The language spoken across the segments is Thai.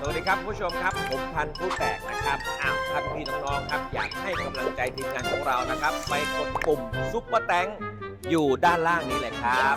สวัสดีครับผู้ชมครับ ผมพันธุ์ผู้แตกนะครับอ้าวท่านพี่น้องๆครับ อยากให้กำลังใจทีมงานของเรานะครับ ไปกดปุ่มซุปเปอร์แตงอยู่ด้านล่างนี้เลยครับ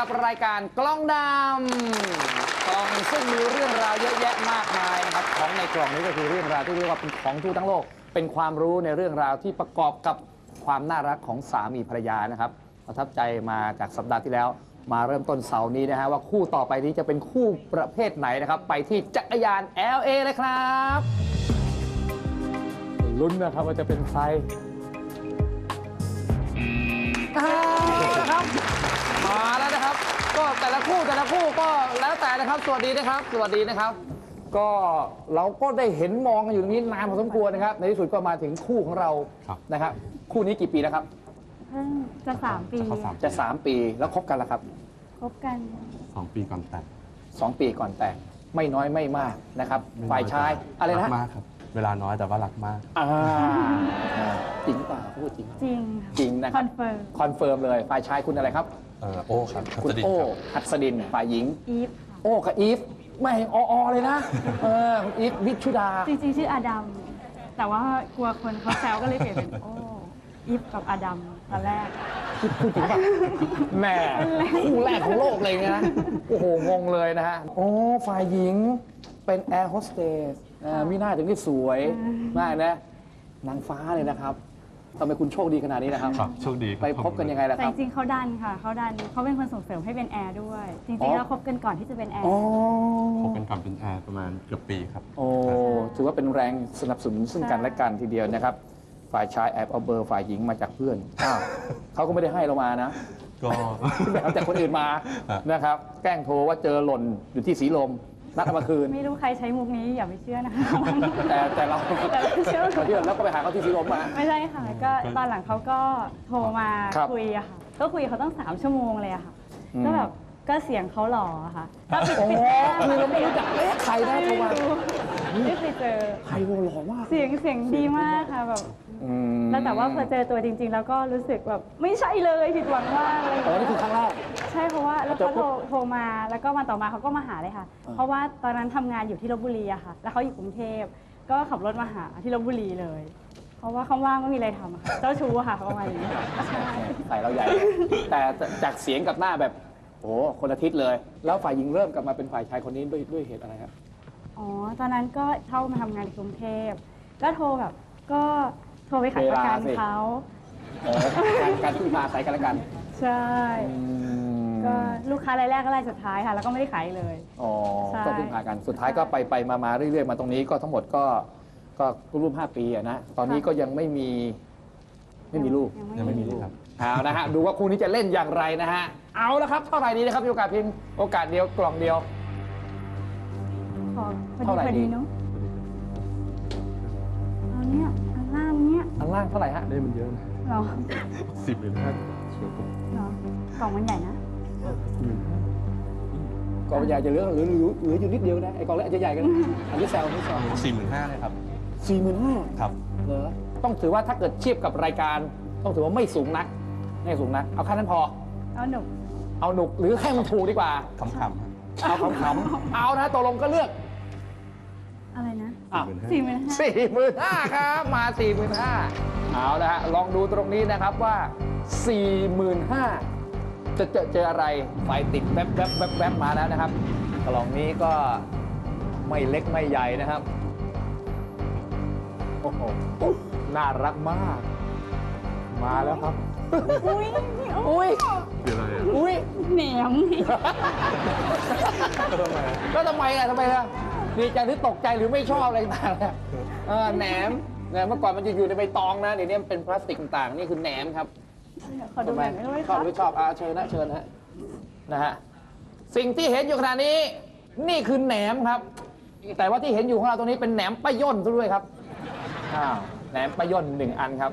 กับรายการกล้องดำกล่องซึ่งมีเรื่องราวเยอะแยะมากมายนะครับของในกล่องนี้ก็คือเรื่องราวที่เรียกว่าเป็นของทูทั้งโลก เป็นความรู้ในเรื่องราวที่ประกอบกับความน่ารักของสามีภรรยานะครับประทับใจมาจากสัปดาห์ที่แล้ว มาเริ่มต้นเสาร์นี้นะฮะว่าคู่ต่อไปนี้จะเป็นคู่ประเภทไหนนะครับ ไปที่จักรยาน LA เลยครับลุ้นนะครับว่าจะเป็นใคร ครับ มาแล้วนะครับ ก็แต่ละคู่แต่ละคู่ก็แล้วแต่นะครับ สวัสดีนะครับ สวัสดีนะครับ ก็เราก็ได้เห็นมองกันอยู่ตรงนี้นานพอสมควรนะครับ ในที่สุดก็มาถึงคู่ของเราครับ นะครับ คู่นี้กี่ปีแล้วครับ เพิ่งจะสามปีจะเข้าสามจะ 3 ปีแล้วคบกันแล้วครับ คบกัน สองปีก่อนแต่ง2 ปีก่อนแต่งไม่น้อยไม่มากนะครับไม่น้ฝ่ายชายอะไรรันะกมากครับ เวลาน้อยแต่ว่ารักมาก อ่าจริงหรือเปล่าพูดจริงจริงจริงนะคครับอนเฟิร์ม คอนเฟิร์มเลยฝ่ายชายคุณอะไรครับ เออโอ้ครับคุณสดิษโอ้ครับ หัสดินฝ่ายหญิง อีฟค่ะโอ้กับอีฟไม่อออเลยนะ เออคุณอีฟวิชุดา จริงๆชื่ออาดัม แต่ว่ากลัวคนเขาแซวก็เลยเปลี่ยนเป็นโอ้อีฟกับอาดัมตอนแรก พูดจริงป่ะแหม่คู่แรกของโลกเลยนะโอ้โห งงเลยนะฮะ โอ้ฝ่ายหญิงเป็นแอร์โฮสเตสมิน่าถึงได้สวยมากนะ นางฟ้าเลยนะครับ ทำไมคุณโชคดีขนาดนี้นะครับ ครับโชคดีครับไปพบกันยังไงล่ะแต่คจรับริงๆเขาดันค่ะ เขาดันเขาเป็นคนส่งเสริมให้เป็นแอร์ด้วย จอ๋ริงอๆแล้วคบกันก่อนที่จะเป็นแอร์ อ๋อคบกันก่อนเป็นแอร์ประมาณเกือบปีครับ โอ้ถือว่าเป็นแรงสนับสนุนซึ่งกันและกันทีเดียวนะครับ ฝ่ายชายแอบเอาเบอร์ฝ่ายหญิงมาจากเพื่อนอ้าวเขาก็ไม่ได้ให้เรามานะ ก็ แบบเอาจากคนอื่นมาฮะ นะครับ แกล้งโทรว่าเจอหล่นอยู่ที่สีลม นัดเอามาคืน ไม่รู้ใครใช้มุกนี้อย่าไปเชื่อนะคะ แต่แต่เราแต่เราเชื่อ เราเชื่อแล้วก็ไปหาเขาที่สีลมมา ไม่ใช่ค่ะ ก็ตอนหลังเขาก็โทรมาครับคุยอะค่ะ ก็คุยเขาตั้งสามชั่วโมงเลยอะค่ะ อืม ก็แบบก็เสียงเขาหล่ออะค่ะก็ปิดโอ้ปิดคือเราไม่รู้จักเอ๊ะใครนะโทรมาไม่เคยเจอ ใครโหหล่อมาก เสียงเสียงดีมากค่ะแบบ อืมแล้วแต่ว่าพอเจอตัวจริง ๆ แล้วก็รู้สึกแบบไม่ใช่เลยผิดหวังมากเลย อ๋อนี่คือครั้งแรก ใช่เพราะว่าแล้วเจอเขาปุ๊โทรบโทรมาแล้วก็วันต่อมาเขาก็มาหาเลยค่ะอ่าเพราะว่าตอนนั้นทำงานอยู่ที่ลบบุรีอะค่ะ แล้วเขาอยู่กรุงเทพก็ขับรถมาหาที่ลบบุรีเลย เพราะว่าเขาว่างไม่มีอะไรทำอะค่ะเจ้าชู้อะค่ะประมาณนี้ใช่ ใส่เราใหญ่เลยแต่จากเสียงกับหน้าแบบโอ้คนละทิศเลย แล้วฝ่ายหญิงเริ่มกลับมาเป็นฝ่ายชายคนนี้ด้วยด้วยเหตุอะไรครับอ๋อ ตอนนั้นก็เข้ามาทำงานในกรุงเทพ ก็โทรแบบ ก็ โทรไปขายประกันเวลาสิ เขาอ๋อการการพึ่งพาใส่กันและกันใช่ก็ลูกค้ารายแรกก็รายสุดท้ายค่ะ แล้วก็ไม่ได้ขายอีกเลย อ๋อใช่ ก็พึ่งพากันสุดท้ายก็ไปไปมามาเรื่อยๆ มาตรงนี้ก็ทั้งหมดก็ก็ร่วมห้าปีอะนะตอนนี้ก็ยังไม่มีไม่มีลูก ยังไม่มีครับ เอานะฮะ ดูว่าคู่นี้จะเล่นอย่างไรนะฮะ เอาละครับ เท่าไหร่ดีนะครับมีโอกาสเพียงโอกาสเดียวกล่องเดียว ขอพอเท่าไหร่ดีพอดีดี เนาะเอาเนี่ยอันล่าง เนี่ยอันล่างเท่าไหร่ฮะ ได้มันเยอะนะเหรอสิบหรือห้าเชียวผมเหรอกล่องมันใหญ่นะกล่องใหญ่จะเหลือเหลือเหลือเหลืออยู่นิดเดียวนะไอ้กล่องเล็กอาจจะใหญ่กันนะอันนี้แซวนี่แซวสี่หมื่นห้าเลยครับสี่หมื่นห้าครับเหรอต้องถือว่าถ้าเกิดเทียบกับรายการ ต้องถือว่าไม่สูงนักไม่สูงนักเอาแค่นั้นพอ เอาหนุกเอาหนุกหรือให้มันถูกดีกว่าขำๆครับเอาขำๆเอานะตกลงก็เลือก อะไรนะ อ้าวสี่หมื่นห้าสี่หมื่นห้าครับมาสี่หมื่นห้าเอาละฮะลองดูตรงนี้นะครับว่าสี่หมื่นห้าจะเจอเจออะไรไฟติดแวบแวบแวบแวบมาแล้วนะครับกล่องนี้ก็ไม่เล็กไม่ใหญ่นะครับโอ้โหน่ารักมาก มาแล้วครับ อุ้ยอุ้ยเดี๋ยวอะไรอะอุ้ยแหนมแล้วทำไมอะทำไมล่ะ ดีใจหรือตกใจหรือไม่ชอบอะไรต่างๆเนี่ยเออแหนมแหนมเมื่อก่อนมันจะอยู่ในใบตองนะเดี๋ยวนี้มันเป็นพลาสติกต่างๆนี่คือแหนมครับขอดูหน่อยไม่รู้ไหมชอบคะหรือไม่ชอบอ่าเชิญนะเชิญนะนะฮะสิ่งที่เห็นอยู่ขณะนี้ นี่คือแหนมครับ แต่ว่าที่เห็นอยู่ของเราตรงนี้เป็นแหนมป้าย่นซะด้วยครับอ้าวแหนมป้าย่นหนึ่งอันครับ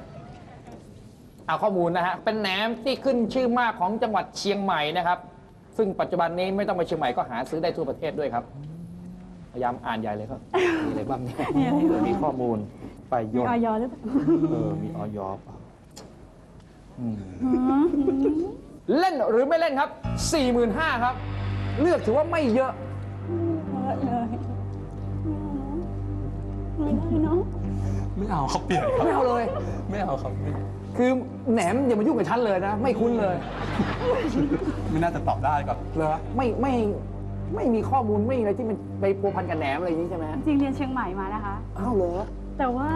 เอาข้อมูลนะฮะ เป็นแหนมที่ขึ้นชื่อมากของจังหวัดเชียงใหม่นะครับ ซึ่งปัจจุบันนี้ไม่ต้องไปเชียงใหม่ก็หาซื้อได้ทั่วประเทศด้วยครับพ ยายามอ่านใหญ่เลยครับ มีอะไรบ้างเนี่ยเผื่อมีข้อมูลไปมีย่นออยหรือเปล่าเออมีออยเปล่าอืมเล่นหรือไม่เล่นครับ 45,000ครับ เลือกถือว่าไม่เยอะ เยอะเลยไม่ได้เนาะไม่เอาเขาเปลี่ยนครับ ไม่เอาเลย ไม่เอาครับไม่คือแหนมอย่ามายุ่งกับฉันเลยนะ ไม่คุ้นเลย ไม่น่าจะตอบได้ก่อนเหรอ ไม่ไม่ ไม่มีข้อมูลไม่มีอะไรที่มันไปพัวพันกับแหนมอะไรอย่างนี้ใช่ไหมจริงเรียนเชียงใหม่มานะคะ อ้าวเหรอแต่ว่า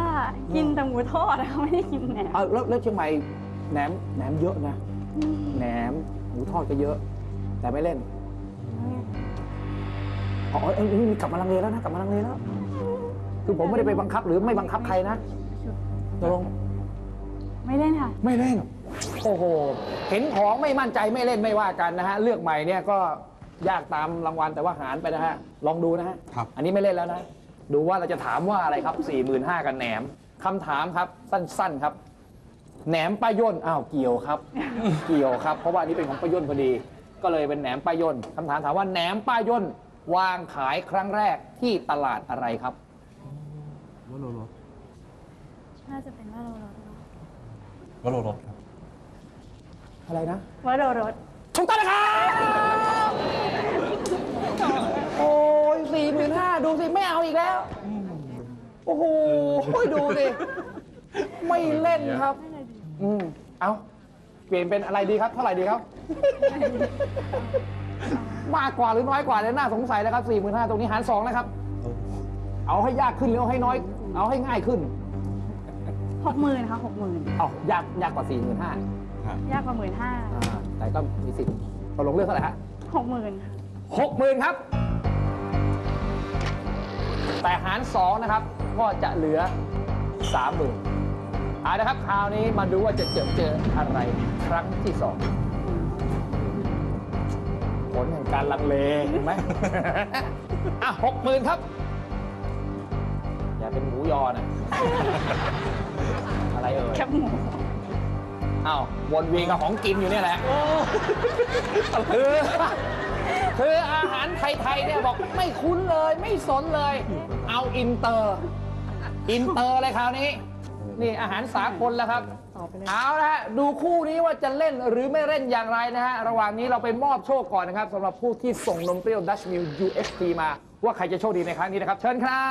กินแต่หมูทอดนะคะไม่ได้กินแหนมอ้าวแล้วแล้วเชียงใหม่แหนมแหนมเยอะนะแหนมหมูทอดก็เยอะ แต่ไม่เล่นอ๋อเอ้ยนี่กลับมาลังเลแล้วนะกลับมาลังเลแล้ว คือผมไม่ได้ไปบังคับหรือไม่บังคับใครนะตกลงไม่เล่นค่ะ ไม่เล่น โอ้โห เห็นของไม่มั่นใจไม่เล่นไม่ว่ากันนะฮะ เลือกใหม่เนี่ยก็ ยากตามรางวัลแต่ว่าหารไปนะฮะ ลองดูนะฮะ ครับ อันนี้ไม่เล่นแล้วนะ ดูว่าเราจะถามว่าอะไรครับ 4 5 0 0 0 กับแหนมคำถามครับ สั้นๆครับ แหนมป้าย่นอ้าว เกี่ยวครับ เกี่ยวครับ เพราะว่าอันนี้เป็นของป้าย่นพอดี ก็เลยเป็นแหนมป้าย่นคำถามถามว่าแหนมป้าย่นวางขายครั้งแรกที่ตลาดอะไรครับวโรรสน่าจะเป็นว่าโรรสเนาะวโรรสครับ อะไรนะ ว่าโรรส ถูกต้องนะครับ โอ้ ยสี่หมื่นห้าดูสิไม่เอาอีกแล้ว โอ้โหดูสิ ไม่เล่นครับ อืมเอาเปลี่ยนเป็นอะไรดีครับ เท่าไหร่ดีครับ มากกว่าหรือน้อยกว่าเนี่ยน่าสงสัยนะครับสี่หมื่นห้าตรงนี้หารสองนะครับ เอาให้ยากขึ้นหรือเอาให้น้อย เอาให้ง่ายขึ้น หกหมื่นค่ะหกหมื่นเอายากยากกว่าสี่หมื่นห้ายากกว่าหมื่นห้าแต่ก็มีสิทธิ์ตกลงเลือกเท่าไหร่ฮะหกหมื่นหกหมื่นครับ แต่หารสองนะครับก็จะเหลือสามหมื่นเอาละครับคราวนี้มาดูว่าจะเจอเจออะไรครั้งที่สองผลแห่งการลังเลเห็นไหมอะหกหมื่นครับ อย่าเป็นหมูยอนะอะไรเอ่ยแคบหมูอ้าววนเวียนกับของกินอยู่เนี่ยแหละคือ คืออาหารไทยๆเนี่ยบอกไม่คุ้นเลยไม่สนเลย เอาอินเตอร์ อินเตอร์เลยคราวนี้ นี่อาหารสากลแล้วครับต่อไปเลยเอาละฮะดูคู่นี้ว่าจะเล่นหรือไม่เล่นอย่างไรนะฮะ ระหว่างนี้เราไปมอบโชคก่อนนะครับสำหรับผู้ที่ส่งนมเปรี้ยวดัชมิล UST มา ว่าใครจะโชคดีในครั้งนี้นะครับ เชิญครั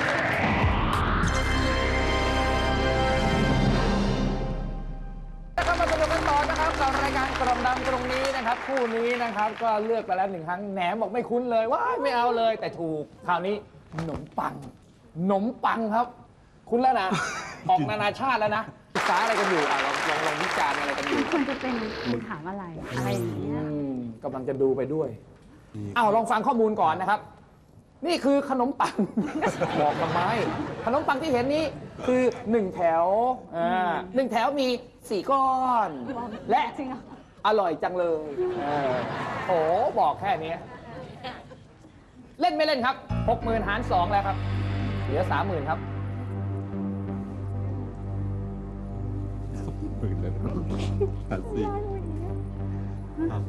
บ รายการกล่อมดำตรงนี้นะครับ คู่นี้นะครับก็เลือกไปแล้วหนึ่งครั้งแหนมบอกไม่คุ้นเลยว้ายไม่เอาเลย แต่ถูกคราวนี้ขนมปังขนมปังครับ คุ้นแล้วนะออกนานาชาติแล้วนะศึกษาอะไรกันอยู่อะลองลองลองวิจารณ์อะไรกันอยู่ควรจะเป็นคำถามอะไรอะไรอย่างเงี้ยอืมกำลังจะดูไปด้วยเอาลองฟังข้อมูลก่อนนะครับ นี่คือขนมปัง บอกทำไมขนมปังที่เห็นนี้คือหนึ่งแถวอ่าหนึ่งแถวมีสี่ก้อน และจริงเหรอ อร่อยจังเลยเออโอ้บอกแค่นี้ เล่นไม่เล่นครับหกหมื่นหารสองแล้วครับ เหลือสามหมื่นครับ หมื่นเลยแปดสี่ครับ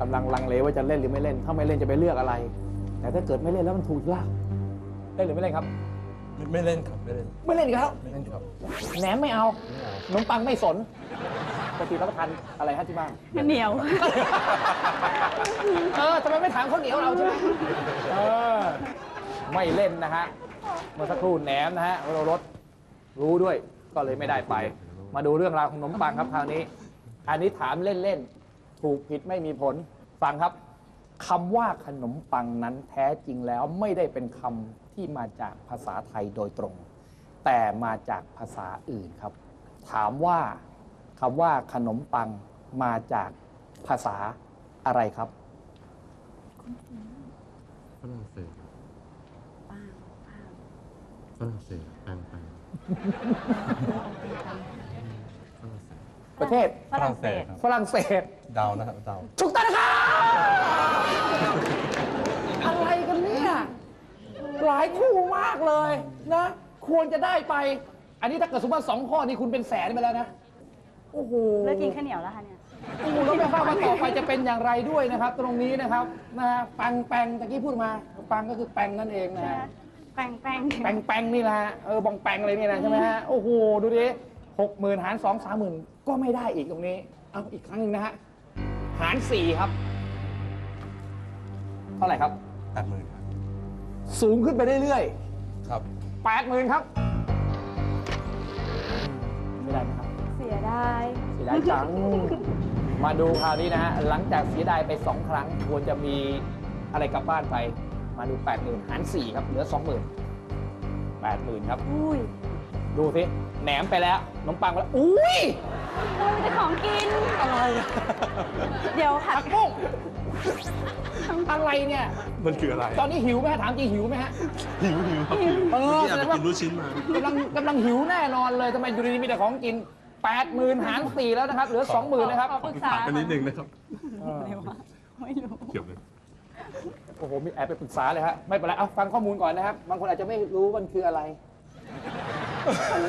กำลังลังเลว่าจะเล่นหรือไม่เล่น ถ้าไม่เล่นจะไปเลือกอะไร แต่ถ้าเกิดไม่เล่นแล้วมันถูกล่ะเล่นหรือไม่เล่นครับ ไม่ไม่เล่นครับไม่เล่นไม่เล่นอีกแล้วไม่เล่นครับแหนมไม่เอาไม่เอาขนมปังไม่สนปกติรับประทานอะไรฮะที่บ้านเหนียว เออทำไมไม่ถามข้าวเหนียวเราใช่ไหมเออไม่เล่นนะฮะเมื่อสักครู่แหนมนะฮะเรารถรู้ด้วยก็เลยไม่ได้ไป มาดูเรื่องราวของขนมปังครับคราวนี้ อันนี้ถามเล่นๆถูกผิดไม่มีผลฟังครับคำว่าขนมปังนั้นแท้จริงแล้วไม่ได้เป็นคำ ที่มาจากภาษาไทยโดยตรง แต่มาจากภาษาอื่นครับ ถามว่าคำว่าขนมปังมาจากภาษาอะไรครับฝรั่งเศสฝรั่งเศสแปลงแปลงฝรั่งเศสไปประเทศฝรั่งเศสครับฝรั่งเศสเดานะครับเดาถูกต้องนะครับอะไรกันเนี่ยหลายคู่มากเลยนะ ควรจะได้ไป อันนี้ถ้าเกิดสมมติว่าสองข้อนี้คุณเป็นแสนไปแล้วนะ โอ้โห เลิกกินข้าวเหนียวแล้วค่ะเนี่ยโอ้โหแล้วไม่ทราบว่าต่อไปจะเป็นอย่างไรด้วยนะครับ ตรงนี้นะครับนะฮะปังแปงตะกี้พูดมา ปังก็คือแปงนั่นเองนะใช่ไหมฮะแป้งแป้งแปงแปงนี่แหละฮะเออบองแปงอะไรนี่แหละใช่ไหมฮะโอ้โหดูดิหกหมื่นหารสองสามหมื่นก็ไม่ได้อีกตรงนี้เอาอีกครั้งหนึ่งนะฮะหารสี่ครับ เท่าไหร่ครับ แปดหมื่นครับ สูงขึ้นไปเรื่อยครับ ๆแปดหมื่นครับ ไม่ได้ไหมครับ เสียดาย เสียดายจัง มาดูคราวนี้นะฮะ หลังจากเสียดายไป 2 ครั้ง ควรจะมีอะไรกลับบ้านไป มาดู 8 0,000หาร 4 ครับ เหลือ 20,000 80,000 ครับ อุ้ยดูสิแหนมไปแล้วขนมปังไปแล้ว อุ้ยโอ้ยแต่ของกิน อะไร เดี๋ยวผัผัดกบุ้ง อะไรเนี่ย มันคืออะไรตอนนี้หิวไหมฮะถามจริงหิวไหมฮะ หิวหิวครับหิวเออ เมื่อกี้แอบไปกินลูกชิ้นมากำลังกำลังหิวแน่นอนเลยทำไมอยู่ดีๆมีแต่ของกิน80,000หาร4แล้วนะครับ เหลือ20,000นะครับ ขอปรึกษาผ่านกันนิดนึงนะครับอะไรวะไม่รู้ เกี่ยวเลยโอ้โห มีแอบไปปรึกษาเลยฮะ ไม่เป็นไร เอาฟังข้อมูลก่อนนะครับ บางคนอาจจะไม่รู้มันคืออะไร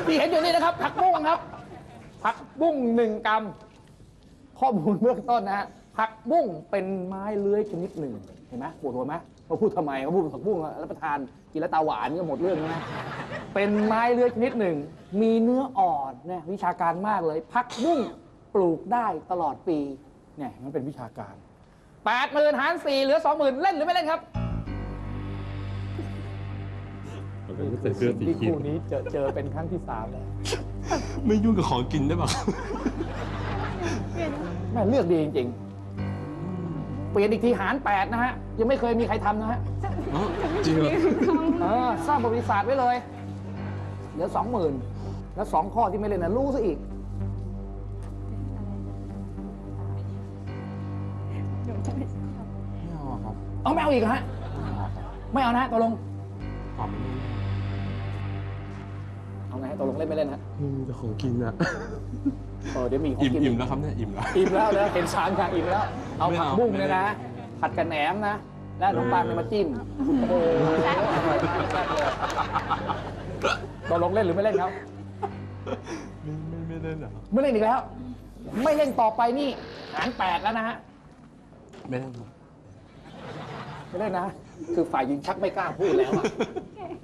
ที่เห็นอยู่นี่นะครับ ผักบุ้งครับ ผักบุ้งหนึ่งกรัม ข้อมูลเบื้องต้นนะฮะ ผักบุ้งเป็นไม้เลื้อยชนิดหนึ่งเห็นไหมปวดหัวไหมเขาพูดทำไมเขาพูดผักบุ้งอะรับประทานกินแล้วตาหวานก็หมดเรื่องนะเป็นไม้เลื้อยชนิดหนึ่ง มีเนื้ออ่อนเนี่ยวิชาการมากเลยผักบุ้งปลูกได้ตลอดปีเนี่ยมันเป็นวิชาการแปดหมื่นหารสี่เหลือสองหมื่นเล่นหรือไม่เล่นครับผมก็ใส่เสื้อสีที่เขียวคู่นี้เจอเจอเป็นครั้งที่สามแล้วไม่ยุ่งกับของกินได้ป่ะแม่เลือกดีจริงๆเปลี่ยนอีกทีหารแปดนะฮะ ยังไม่เคยมีใครทำนะฮะอ๋อจริงเหรอเออสร้างบริษัทไว้เลย เหลือสองหมื่นแล้วสองข้อที่ไม่เล่นนะรู้ซะอีกไม่เอาอะครับเอาไม่เอาอีกเหรอฮะ ไม่เอานะฮะตกลงขอไม่ได้เอาไงฮะตกลงเล่นไม่เล่นฮะมีแต่ของกินอะเออเดี๋ยวมีของอิ่มกิน อิ่มแล้วครับเนี่ยอิ่มแล้ว อิ่มแล้วนะเห็นสามอย่างอิ่มแล้ว เอาไม่ผักเอาบุ้งไม่เนี่ยเล่นนะ ผัดกับแหนมนะ และขนมปังเนี่ยมาจิ้มโอ้โหอร่อยมากแซ่บเลยตกลงเล่นหรือไม่เล่นครับ ไม่ไม่ไม่เล่นเหรอไม่เล่นอีกแล้ว ไม่เล่นต่อไปนี่หารแปดแล้วนะฮะ ไม่เล่นครับไม่เล่นนะ คือฝ่ายหญิงชักไม่กล้าพูดแล้วอะ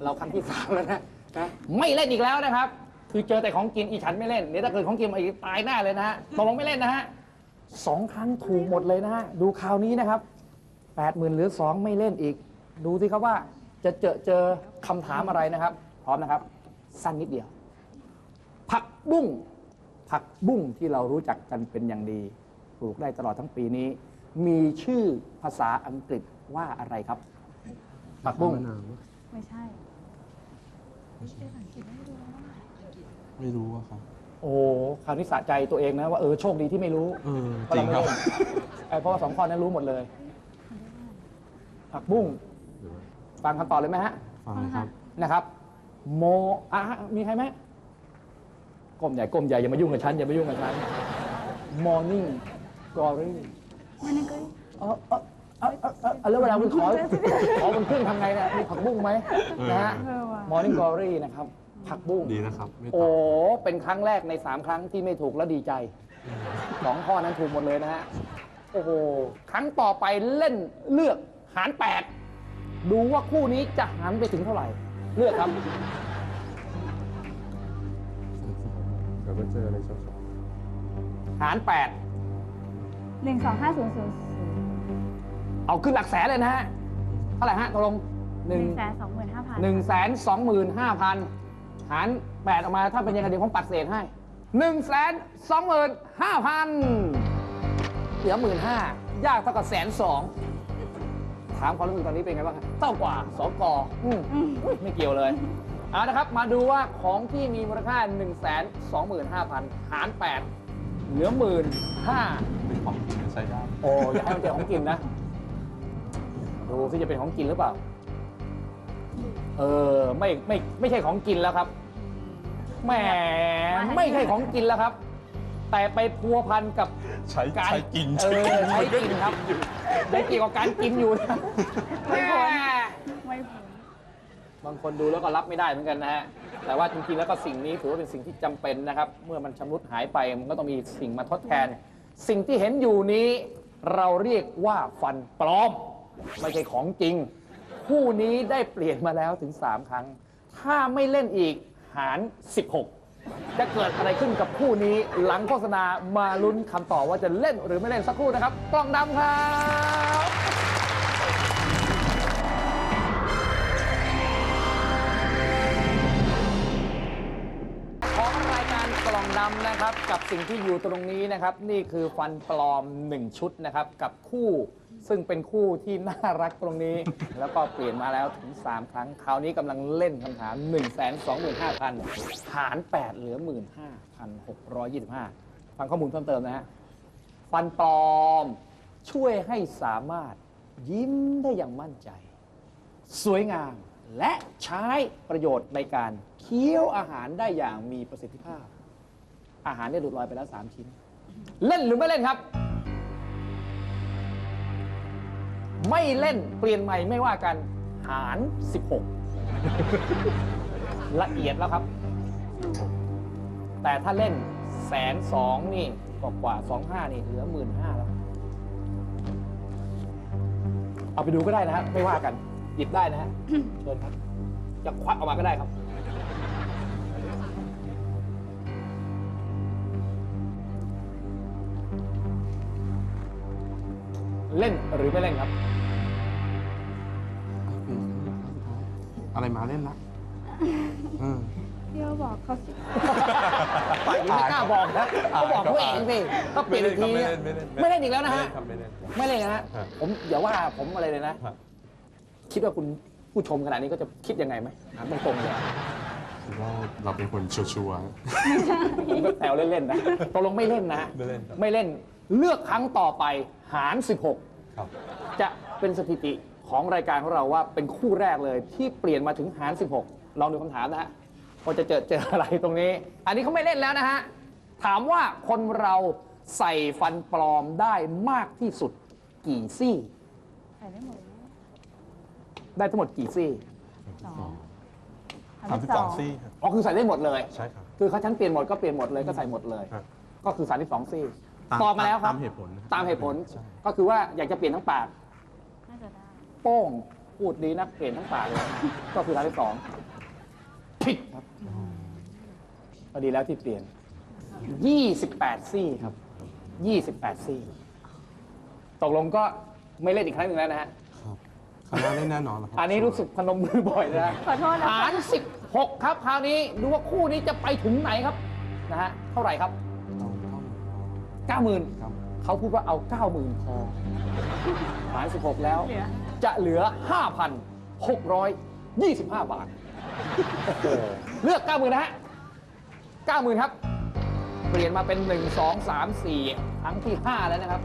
เราครั้งที่สามแล้วนะนะไม่เล่นอีกแล้วนะครับ คือเจอแต่ของกินอีฉันไม่เล่นเดี๋ยวถ้าเกิดของกินมาอีกตายหน้าเลยนะฮะตกลงไม่เล่นนะฮะ สองครั้งถูกหมดเลยนะฮะ ดูคราวนี้นะครับแปดหมื่นเหลือสองไม่เล่นอีก ดูสิครับว่าจะเจอเจอคำถามอะไรนะครับ พร้อมนะครับ สั้นนิดเดียว ผักบุ้งผักบุ้งที่เรารู้จักกันเป็นอย่างดี ปลูกได้ตลอดทั้งปีนี้ มีชื่อภาษาอังกฤษว่าอะไรครับ ผักบุ้งมะนาวปะไม่ใช่ ไม่รู้อะครับ โอ้โหคราวนี้สะใจตัวเองนะว่าเออโชคดีที่ไม่รู้เออเพราะจริเรางไม่ครับรู้ไอ้เพราะว่าสองข้อนั้นรู้หมดเลย ผักบุ้งหรือว่าฟังคำตอบเลยไหมฮะ ฟังเลยครับ นะครับ โมอะมีใครไหมก้มใหญ่ก้มใหญ่อย่ามายุ่งกับฉันอย่ามายุ่งกับฉัน morning glory มันนั่นก็เออเออเออเออเออแล้วเวลาคุณขอขอบนเครื่องทำไงเนี่ยมีผักบุ้งไหมนะฮะ เออว่ะ morning glory นะครับ ผักบุ้งดีนะครับ ไม่ตโอ้อบเป็นครั้งแรกใน 3 ครั้งที่ไม่ถูกแล้วดีใจ สองข้อนั้นถูกหมดเลยนะฮะ โอ้โห ครั้งต่อไปเล่นเลือกหาร 8 ดูว่าคู่นี้จะหารไปถึงเท่าไหร่ เลือกครับ เดี๋ยวก็เจออะไรชอบหารหนึ่งสองห้าศูนย์ศูนย์8เอาขึ้นหลักแสนเลยนะฮะ เท่าไหร่ฮะตกลงหหนึ่นึ่งงแสนสองหมื่นห้าพันหนึ่งแสนสองหมื่นห้าพัน หารแปดออกมาถ้าเป็นยังไงเดี๋ยวผมปัดเศษให้หนึ่งแสนสองหมื่นห้าพันเหลือหมื่นห้ายากเท่ากับแสนสองถามความรู้สึกตอนนี้เป็นไงบ้างครับเท่ากว่าสกอืมอุ๊ยไม่เกี่ยวเลยเอานะครับ มาดูว่าของที่มีมูลค่า 1 2 5 0 0 0 หาร 8 เหลือหมื่นห้าเป็นของกินใช้ได้โอ้อย่าให้มันเป็นของกินนะ ดูที่จะเป็นของกินหรือเปล่า เออ ไม่ไม่ไม่ใช่ของกินแล้วครับ แหมไม่ใช่ของกินแล้วครับ แต่ไปพัวพันกับใช้การใช้กินเออใช้กินครับใช้เกี่ยวกับการกินอยู่นะไม่พ้นแม่ไม่พ้นบางคนดูแล้วก็รับไม่ได้เหมือนกันนะฮะแต่ว่าจริงๆแล้วก็สิ่งนี้ถือว่าเป็นสิ่งที่จำเป็นนะครับ เมื่อมันชำรุดหายไปมันก็ต้องมีสิ่งมาทดแทน สิ่งที่เห็นอยู่นี้ เราเรียกว่าฟันปลอม ไม่ใช่ของจริง คู่นี้ได้เปลี่ยนมาแล้วถึง 3 ครั้ง ถ้าไม่เล่นอีก หาร 16 จะเกิดอะไรขึ้นกับคู่นี้หลังโฆษณามาลุ้นคำตอบว่าจะเล่นหรือไม่เล่นสักครู่นะครับกล้องดำครับของรายการกล่องดำนะครับ กับสิ่งที่อยู่ตรงนี้นะครับ นี่คือฟันปลอม 1 ชุดนะครับ กับคู่ ซึ่งเป็นคู่ที่น่ารักตรงนี้ แล้วก็เปลี่ยนมาแล้วถึง 3 ครั้ง คราวนี้กำลังเล่นคำถาม 1 2 5 0 0 0 หาร 8 เหลือ 15,625 ฟังข้อมูลเพิ่มเติมนะฮะ ฟันปลอมช่วยให้สามารถยิ้มได้อย่างมั่นใจ สวยงามและใช้ประโยชน์ในการเคี้ยวอาหารได้อย่างมีประสิทธิภาพ อาหารเนี่ยหลุดลอยไปแล้ว 3 ชิ้น เล่นหรือไม่เล่นครับ ไม่เล่นเปลี่ยนใหม่ไม่ว่ากันหาร 16 ละเอียดแล้วครับ แต่ถ้าเล่นแสนสองนี่กว่ากว่าสองห้านี่เหลือหมื่นห้าแล้ว เอาไปดูก็ได้นะฮะไม่ว่ากัน หยิบได้นะฮะเชิญครับจะควักออกมาก็ได้ครับเล่นหรือไม่เล่นครับ อะไรมาเล่นละเออเที่ยวบอกเขาสิ ฝ่ายหญิงไม่กล้าบอกนะเขาบอกเขาเองสิก็เปลี่ยนอีกทีเนี่ยไม่เล่นไม่เล่นอีกแล้วนะฮะ ไม่เล่นไม่เล่นนะฮะครับผมอย่าว่าผมอะไรเลยนะครับคิดว่าคุณผู้ชมขนาดนี้ก็จะคิดยังไงไหมถามตรงๆเลยคือว่าเราเป็นคนชัวร์ผมก็แซวเล่นๆนะตกลงไม่เล่นนะไม่เล่นครับ ไม่เล่น เลือกครั้งต่อไปหารๆครับ 16 จะเป็นสถิติ ของรายการของเราว่าเป็นคู่แรกเลยที่เปลี่ยนมาถึงหาร 16 ลองดูคำถามนะฮะว่าจะเจอเจออะไรตรงนี้ อันนี้เขาไม่เล่นแล้วนะฮะ ถามว่าคนเราใส่ฟันปลอมได้มากที่สุดกี่ซี่ ใส่ได้หมดเลยได้ทั้งหมดกี่ซี่ สองสามสิบสองซี่ครับอ๋อคือใส่ได้หมดเลย ใช่ครับ คือเขาชั้นเปลี่ยนหมดก็เปลี่ยนหมดเลยก็ใส่หมดเลย ครับก็คือ 32ซี่ตามตอบมาแล้วครับ ตามเหตุผลนะครับตามเหตุผล ใช่ ก็คือว่าอยากจะเปลี่ยนทั้งปากน่าจะได้ โป้งพูดดีนักเปลี่ยนทั้งปากเลย ก็คือ32ผิดครับก็ดีแล้วที่เปลี่ยน 28 ซี่ครับ 28 ซี่ ตกลงก็ไม่เล่นอีกครั้งหนึ่งแล้วนะฮะ ครับคณะเล่นแน่นอนแล้วครับอันนี้รู้สึกพนมมือบ่อยนะฮะขอโทษนะ หาร 16 ครับคราวนี้ดูว่าคู่นี้จะไปถึงไหนครับนะฮะเท่าไหร่ครับ เอาเข้า90,000 ครับ เขาพูดว่าเอา 90,000พอหาร 16 แล้ว เหลือ จะเหลือ 5,625 บาท เลือก 90,000นะฮะ90,000 ครับ เปลี่ยนมาเป็น 1 2 3 4 ครั้งที่ 5 แล้วนะครับ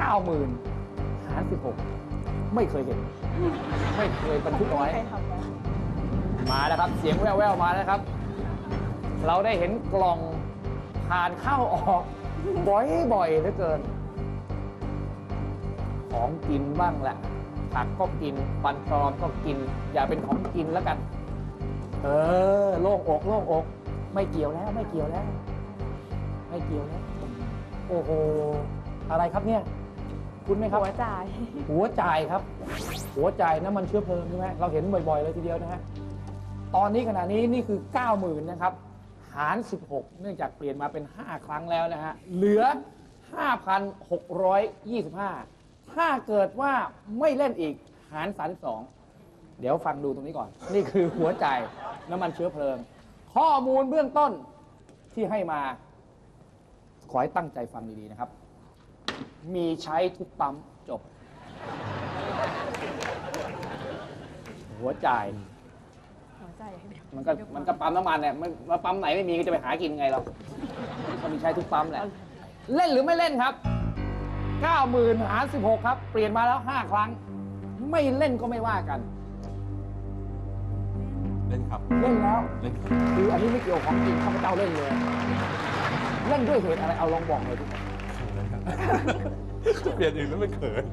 90,000หาร16 ไม่เคยเห็น ไม่เคยบันทึกเอาไว้ใครทำแล้วมาแล้วครับ เสียงแว่วๆ มาแล้วครับ เราได้เห็นกล่องผ่านเข้าออก บ่อยๆเหลือเกิน ของกินบ้างแหละ ผักก็กินปันปลอมก็กิน อย่าเป็นของกินแล้วกัน เออโล่งอกโล่งอก ไม่เกี่ยวแล้วไม่เกี่ยวแล้ว ไม่เกี่ยวแล้ว โอ้โหอะไรครับเนี่ย คุณไหมครับ หัวจ่าย หัวจ่ายครับ หัวจ่ายน้ำมันเชื้อเพลิงใช่ไหมเราเห็นบ่อยๆเลยทีเดียวนะฮะตอนนี้ขณะนี้นี่คือ 90,000นะครับหาร 16 เนื่องจากเปลี่ยนมาเป็น 5 ครั้งแล้วนะฮะเหลือ 5,625 ถ้าเกิดว่าไม่เล่นอีกหาร32เดี๋ยวฟังดูตรงนี้ก่อน นี่คือหัวจ่ายน้ำมันเชื้อเพลิง ข้อมูลเบื้องต้นที่ให้มา ขอให้ตั้งใจฟังดี ๆ นะครับ มีใช้ทุกปั๊มจบ หัวจ่ายหัวจ่ายให้เดี๋ยวมันก็มันก็ปั๊มน้ำมันเนี่ยมันมันปั๊มไหนไม่มีก็จะไปหากินไงเราก็มีใช้ทุกปั๊มแหละ เล่นหรือไม่เล่นครับ 90,000หาร16 ครับ เปลี่ยนมาแล้ว 5 ครั้ง ไม่เล่นก็ไม่ว่ากัน เล่นครับ เล่นแล้ว เล่นครับคืออันนี้ไม่เกี่ยวของจริงข้าพเจ้าเล่นเลย เล่นด้วยเหตุอะไรเอาลองบอกเลยดิเปลี่ยนอื่นแล้วไม่เขิน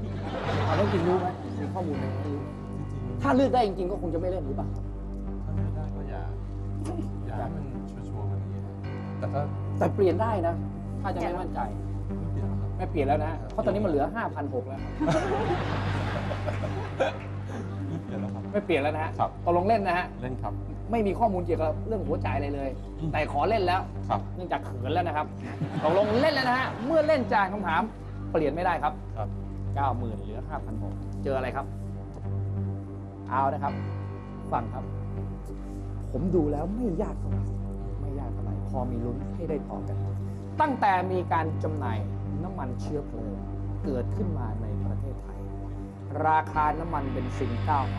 เอาแล้วจริงรู้ไหมมีข้อมูลไหมไม่รู้ถ้าเลือกได้จริงๆก็คงจะไม่เล่นหรือเปล่า ถ้าไม่ได้ก็อย่า อย่าให้มันชัวร์ๆกว่านี้แต่ถ้าแต่เปลี่ยนได้นะ ถ้าจะไม่มั่นใจ ไม่เปลี่ยนแล้วครับไม่เปลี่ยนแล้วนะเพราะตอนนี้มันเหลือ 5,600แล้วไม่เปลี่ยนแล้วครับ ไม่เปลี่ยนแล้วนะฮะครับ ตกลงเล่นนะฮะ เล่นครับ ไม่มีข้อมูลเกี่ยวกับเรื่องหัวใจอะไรเลย อืม แต่ขอเล่นแล้ว ครับ เนื่องจากเขินแล้วนะครับ ตกลงเล่นแล้วนะฮะ เมื่อเล่นจากคำถาม เปลี่ยนไม่ได้ครับ ครับ 90,000เหลือ5,600เจออะไรครับ เอานะครับ ฟังครับ ผมดูแล้วไม่ยากเท่าไหร่ไม่ยากเท่าไหร่พอมีลุ้นให้ได้พอกัน ตั้งแต่มีการจำหน่าย น้ำมันเชื้อเพลิงเกิดขึ้นมาในประเทศไทย ราคาน้ำมันเบนซิน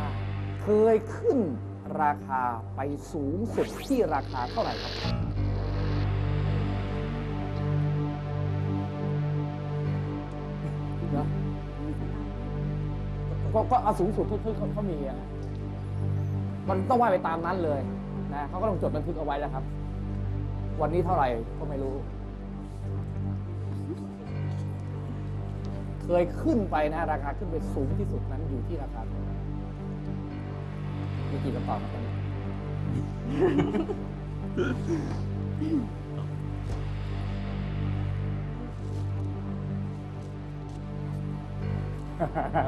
95 เคยขึ้นราคาไปสูงสุดที่ราคาเท่าไหร่ครับเนอะก็ก็เอาสูงสุดที่เขาเขามีอะมันต้องว่าไปตามนั้นเลยนะเขาก็ต้องจดบันทึกเอาไว้แล้วครับ วันนี้เท่าไหร่ก็ไม่รู้ เคยขึ้นไปนะราคาขึ้นไปสูงที่สุดนั้นอยู่ที่ราคาเท่าไหร่มีกี่คำตอบครับตอนนี้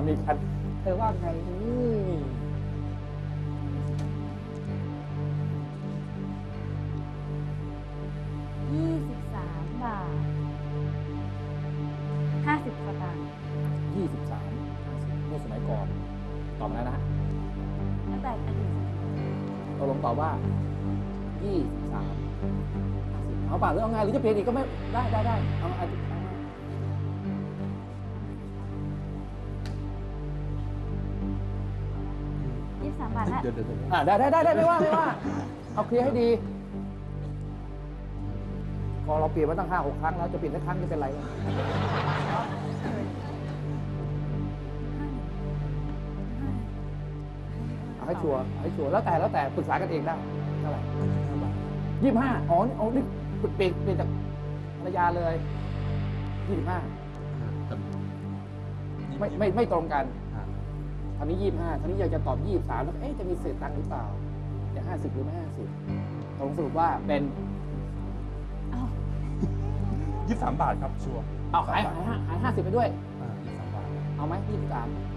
มีคันเธอว่าไงนี่ ตกลงตอบว่ายี่สิบสามเอาป่ะหรือเอาไงหรือจะเปลี่ยนอีกก็ไม่ได้ได้ได้เอาเอาเอามา23บาทละเดี๋ยวเดี๋ยวเดี๋ยวอ่าได้ได้ได้ได้ไม่ว่าไม่ว่า เอาเคลียร์ให้ดีพอเราเปลี่ยนมาตั้งห้าหกครั้งแล้วจะเปลี่ยนสักครั้งจะเป็นไรวะ ชัวร์เอาให้ชัวร์แล้วแต่แล้วแต่ปรึกษากันเองได้เท่าไหร่ยี่สิบห้าอ๋อนี่เอานี่เปลี่ยนเปลี่ยนจากภรรยาเลยยี่สิบห้าไม่ไม่ไม่ตรงกันอ่าอันนี้ยี่สิบห้าอันนี้อยากจะตอบยี่สิบสามแล้วเอ๊ะจะมีเศษตังค์หรือเปล่าจะห้าสิบหรือไม่ห้าสิบตรงสรุปว่าเป็นยี่สิบสามบาทครับชัวร์เอาหายหายห้าหายห้าสิบไปด้วยอ่ายี่สิบสามบาทเอาไหมยี่สิบสามเอาต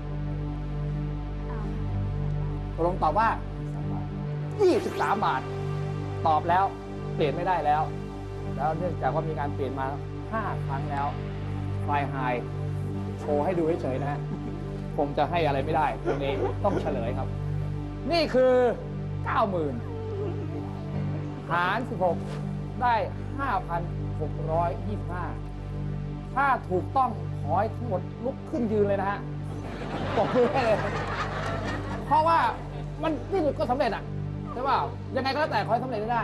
กลงตอบว่ายี่สิบาท23 บาท ตอบแล้วเปลี่ยนไม่ได้แล้ว แล้วเนื่องจากว่ามีการเปลี่ยนมา 5 ครั้งแล้วไฟไฮโชว์ให้ดูเฉยๆนะฮะคงจะให้อะไรไม่ได้ตรงนี้ต้องเฉลยครับ นี่คือ 90,000 หาร 16 ได้ 5,625 ถ้าถูกต้องขอให้ทั้งหมดลุกขึ้นยืนเลยนะฮะปรบมือให้เลย เพราะว่า มันที่สุดก็สำเร็จอะใช่ป่ายังไงก็แล้วแต่ขอให้สำเร็จได้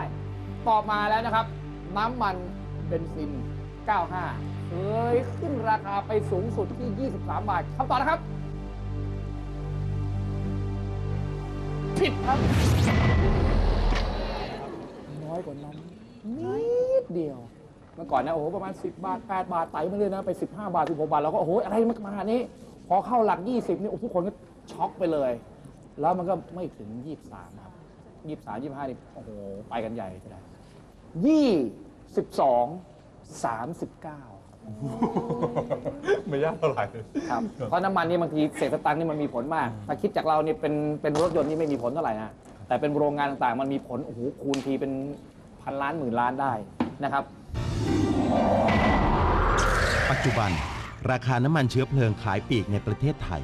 ตอบมาแล้วนะครับ น้ำมันเบนซิน 95 เคยขึ้นราคาไปสูงสุดที่ 23 บาทคำตอบนะครับ ผิดครับ น้อยกว่านั้น นิดเดียว เมื่อก่อนนะ โอ้โห ประมาณ 10 บาท 8 บาทไต่มาเลยนะ ไป 15 บาท 16 บาท เราก็ โอ้โห อะไรมันมาขนาดนี้ พอเข้าหลัก 20 นี่โอ้โหทุกคนก็ช็อกไปเลย แล้วมันก็ไม่ถึง 23 ครับ 23 25นี่โอ้โห ไปกันใหญ่ก็ได้22 39 ไม่ยากเท่าไหร่ ครับ เพราะน้ำมันนี่บางทีเศษสตังค์นี่มันมีผลมาก ถ้าคิดจากเราเนี่ยเป็นเป็นรถยนต์นี่ไม่มีผลเท่าไหร่นะ แต่เป็นโรงงานต่างๆ มันมีผล โอ้โห คูณทีเป็นพันล้านหมื่นล้านได้นะครับ ปัจจุบัน ราคาน้ำมันเชื้อเพลิงขายปลีกในประเทศไทย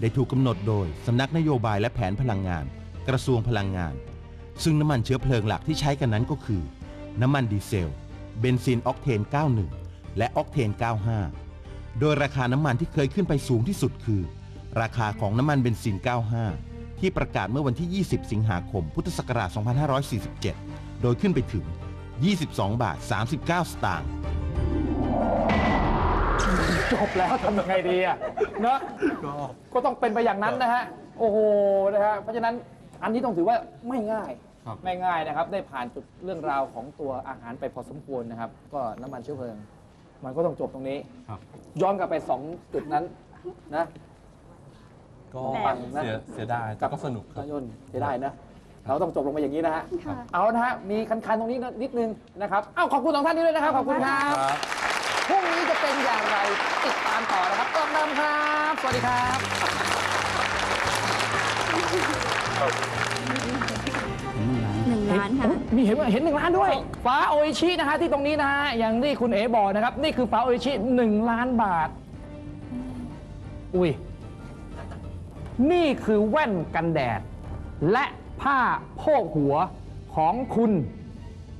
ได้ถูกกำหนดโดยสำนักนโยบายและแผนพลังงาน กระทรวงพลังงาน ซึ่งน้ำมันเชื้อเพลิงหลักที่ใช้กันนั้นก็คือ น้ำมันดีเซล เบนซินออกเทน 91 และออกเทน 95 โดยราคาน้ำมันที่เคยขึ้นไปสูงที่สุดคือ ราคาของน้ำมันเบนซิน 95 ที่ประกาศเมื่อวันที่ 20 สิงหาคม พุทธศักราช 2547 โดยขึ้นไปถึง 22 บาท 39 สตางค์ จบแล้วทำยังไงดีอะเนอะก็ก็ต้องเป็นไปอย่างนั้นนะฮะ โอ้โหนะฮะเพราะฉะนั้นอันนี้ต้องถือว่าไม่ง่าย ครับ ไม่ง่ายนะครับ ได้ผ่านจุดเรื่องราวของตัวอาหารไปพอสมควรนะครับ ก็น้ำมันเชื้อเพลิง มันก็ต้องจบตรงนี้ ครับ ย้อนกลับไปสองจุดนั้นนะ ก็ฟังนะเสียเสียดายแต่ก็สนุกคเครัรื่บองยนต์จะได้นะ เราต้องจบลงมาอย่างนี้นะฮะ ค่ะ เอานะฮะ มีคันๆตรงนี้นิดนึงนะครับ เอ้าขอบคุณสองท่านนี้ด้วยนะครับ ขอบคุณครับ ครับ พรุ่งนี้จะเป็นอย่างไรติดตามต่อนะครับกล้องดำครับ สวัสดีครับ หนึ่งล้านค่ะ มีเห็นว่าเห็นหนึ่งล้านด้วยฟ้าโออิชินะฮะที่ตรงนี้นะฮะอย่างที่คุณเอ๋บอกนะครับ นี่คือฟ้าโออิชิหนึ่งล้านบาท อุ้ยนี่คือแว่นกันแดด และผ้าโพกหัวของคุณ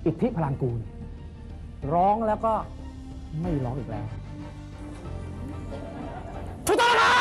อิทธิพลังกูล ร้องแล้วก็ ไม่ร้องอีกแล้วถูกต้องครับ